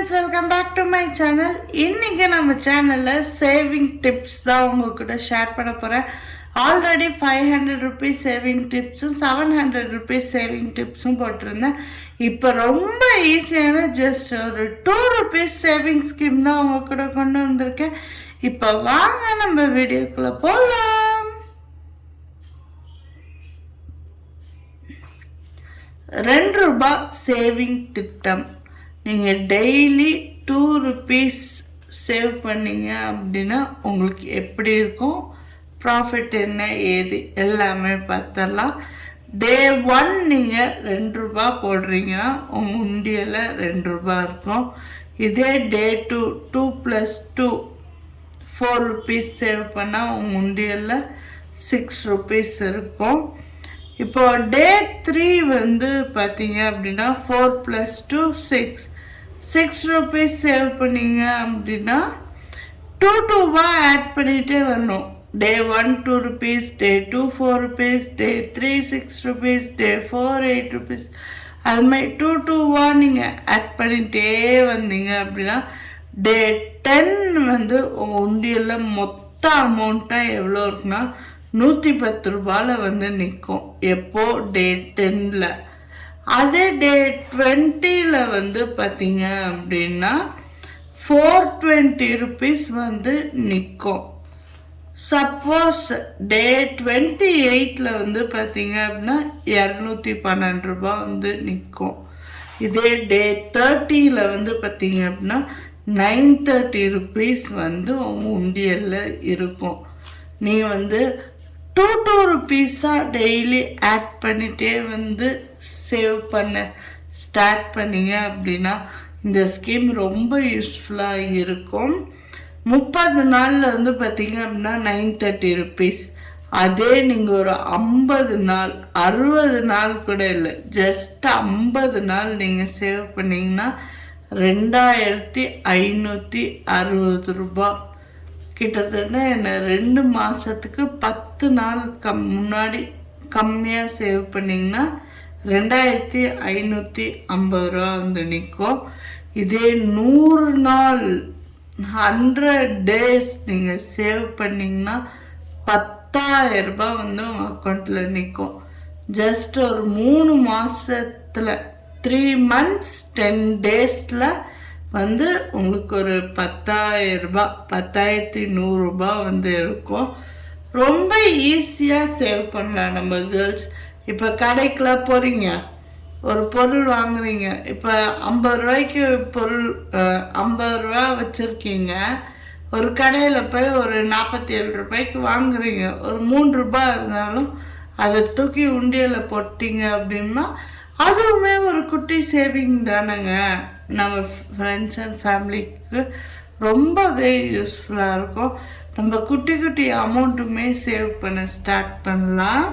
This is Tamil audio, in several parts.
Friends welcome back to my channel இன்றைக்கி நம்ம சேனலில் சேவிங் டிப்ஸ் தான் உங்ககிட்ட ஷேர் பண்ண போகிறேன் already five hundred rupees saving டிப்ஸும் seven hundred rupees saving டிப்ஸும் போட்டிருந்தேன். இப்போ ரொம்ப ஈஸியான ஜஸ்ட் ஒரு டூ ருபீஸ் சேவிங் ஸ்கீம் தான் உங்க கூட கொண்டு வந்திருக்கேன். இப்போ வாங்க நம்ம வீடியோக்குள்ளே போகலாம் ரெண்டு ரூபாய் சேவிங் திட்டம். நீங்கள் டெய்லி டூ ருபீஸ் சேவ் பண்ணீங்க அப்படின்னா உங்களுக்கு எப்படி இருக்கும்? ப்ராஃபிட் என்ன ஏது எல்லாமே பார்த்துடலாம். டே ஒன் நீங்கள் ரெண்டு ரூபா போடுறீங்கன்னா உங்கள் உண்டியில் ரெண்டு ரூபா இருக்கும். இதே day two two plus two four rupees save பண்ணால் உங்கள் உண்டியலில் சிக்ஸ் ருபீஸ் இருக்கும். இப்போ டே த்ரீ வந்து பார்த்தீங்க அப்படின்னா four plus two six six rupees save பண்ணீங்க அப்படின்னா டூ டூவாக ஆட் பண்ணிகிட்டே வரணும். Day one two rupees day two four rupees day three six rupees day four eight rupees அது மாதிரி டூ டூவாக நீங்கள் ஆட் பண்ணிகிட்டே வந்தீங்க அப்படின்னா டே டென் வந்து உங்கள் உண்டியலில் மொத்த அமௌண்ட்டாக எவ்வளோ இருக்குன்னா நூற்றி பத்து ரூபாயில் வந்து நிற்கும் எப்போது டே டென்னில் அதே டே டுவெண்ட்டியில் வந்து பார்த்தீங்க அப்படின்னா ஃபோர் டுவெண்ட்டி ருபீஸ் வந்து நிற்கும் சப்போஸ் டே டுவெண்ட்டி எயிட்டில் வந்து பார்த்தீங்க அப்படின்னா இரநூத்தி பன்னெண்டு ரூபா வந்து நிற்கும் இதே டே தேர்ட்டியில் வந்து பார்த்தீங்க அப்படின்னா நைன் தேர்ட்டி ருபீஸ் வந்து உங்கள் உண்டியலில் இருக்கும். நீங்கள் வந்து டூ டூ ருபீஸாக டெய்லி ஆட் பண்ணிகிட்டே வந்து சேவ் பண்ண ஸ்டார்ட் பண்ணீங்க அப்படின்னா இந்த ஸ்கீம் ரொம்ப யூஸ்ஃபுல்லாக இருக்கும். முப்பது நாளில் வந்து பார்த்தீங்க அப்படின்னா நைன் தேர்ட்டி ருபீஸ் அதே நீங்கள் ஒரு ஐம்பது நாள் அறுபது நாள் கூட இல்லை ஜஸ்ட் ஐம்பது நாள் நீங்கள் சேவ் பண்ணிங்கன்னா ரெண்டாயிரத்தி ஐநூற்றி அறுபது ரூபாய் கிட்டத்தட்ட என்ன ரெண்டு மாதத்துக்கு பத்து நாள் கம் முன்னாடி கம்மியாக சேவ் பண்ணிங்கன்னா ரெண்டாயிரத்தி ஐநூற்றி ஐம்பது ரூபா வந்து நிற்கும் இதே நூறு நாள் ஹண்ட்ரட் டேஸ் நீங்கள் சேவ் பண்ணிங்கன்னா பத்தாயிரம் ரூபாய் வந்து உங்கள் அக்கௌண்ட்டில் நிற்கும் ஜஸ்ட் ஒரு மூணு மாதத்தில் த்ரீ மந்த்ஸ் டென் டேஸில் வந்து உங்களுக்கு ஒரு பத்தாயிரரூபா பத்தாயிரத்தி நூறுரூபா வந்து இருக்கும். ரொம்ப ஈஸியாக சேவ் பண்ணலாம் நம்ம கேர்ள்ஸ் இப்போ கடைக்கெலாம் போகிறீங்க ஒரு பொருள் வாங்குறீங்க. இப்போ ஐம்பது ரூபாய்க்கு பொருள் ஐம்பது ரூபா வச்சுருக்கீங்க. ஒரு கடையில் போய் ஒரு நாற்பத்தி ஏழு ரூபாய்க்கு வாங்குறீங்க. ஒரு மூணு ரூபாய் இருந்தாலும் அதை தூக்கி உண்டியலில் போட்டிங்க அப்படின்னா அதுவுமே ஒரு குட்டி சேவிங் தானேங்க. நம்ம ஃப்ரெண்ட்ஸ் அண்ட் ஃபேமிலிக்கு ரொம்பவே யூஸ்ஃபுல்லாக இருக்கும். நம்ம குட்டி குட்டி அமௌண்ட்டுமே சேவ் பண்ண ஸ்டார்ட் பண்ணலாம்.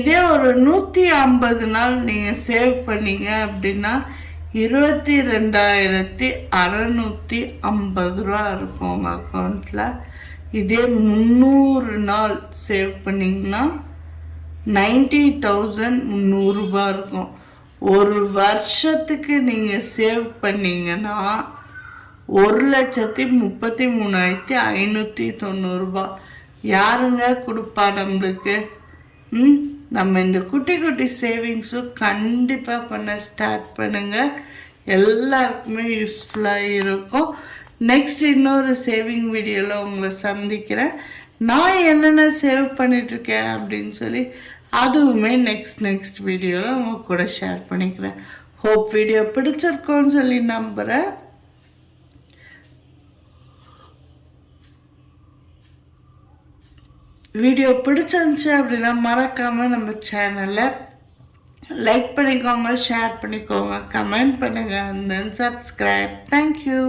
இதே ஒரு நூற்றி ஐம்பது நாள் நீங்கள் சேவ் பண்ணீங்க அப்படின்னா இருபத்தி ரெண்டாயிரத்தி அறநூற்றி ஐம்பது ரூபா இருக்கும் உங்கள் அக்கௌண்ட்டில் இதே முந்நூறு நாள் சேவ் பண்ணிங்கன்னா நைன்டி தௌசண்ட் முந்நூறுரூபா இருக்கும். ஒரு வருஷத்துக்கு நீங்கள் சேவ் பண்ணீங்கன்னா ஒரு லட்சத்தி முப்பத்தி மூணாயிரத்தி ஐநூற்றி தொண்ணூறுரூபா யாருங்க கொடுப்பா நம்மளுக்கு? ம்? நம்ம இந்த குட்டி குட்டி சேவிங்ஸும் கண்டிப்பாக பண்ண ஸ்டார்ட் பண்ணுங்கள் எல்லாருக்குமே யூஸ்ஃபுல்லாக இருக்கும். நெக்ஸ்ட் இன்னொரு சேவிங் வீடியோவில் உங்களை சந்திக்கிறேன். நான் என்னென்ன சேவ் பண்ணிகிட்ருக்கேன் அப்படின்னு சொல்லி அதுவுமே நெக்ஸ்ட் நெக்ஸ்ட் வீடியோவில் உங்க கூட ஷேர் பண்ணிக்கிறேன். ஹோப் வீடியோ பிடிச்சிருக்கோன்னு சொல்லி நம்புகிறேன் வீடியோ பிடிச்சிருந்துச்சு அப்படின்னா மறக்காமல் நம்ம சேனலை லைக் பண்ணிக்கோங்க ஷேர் பண்ணிக்கோங்க கமெண்ட் பண்ணுங்கள் அண்ட் தென் சப்ஸ்கிரைப் தேங்க்யூ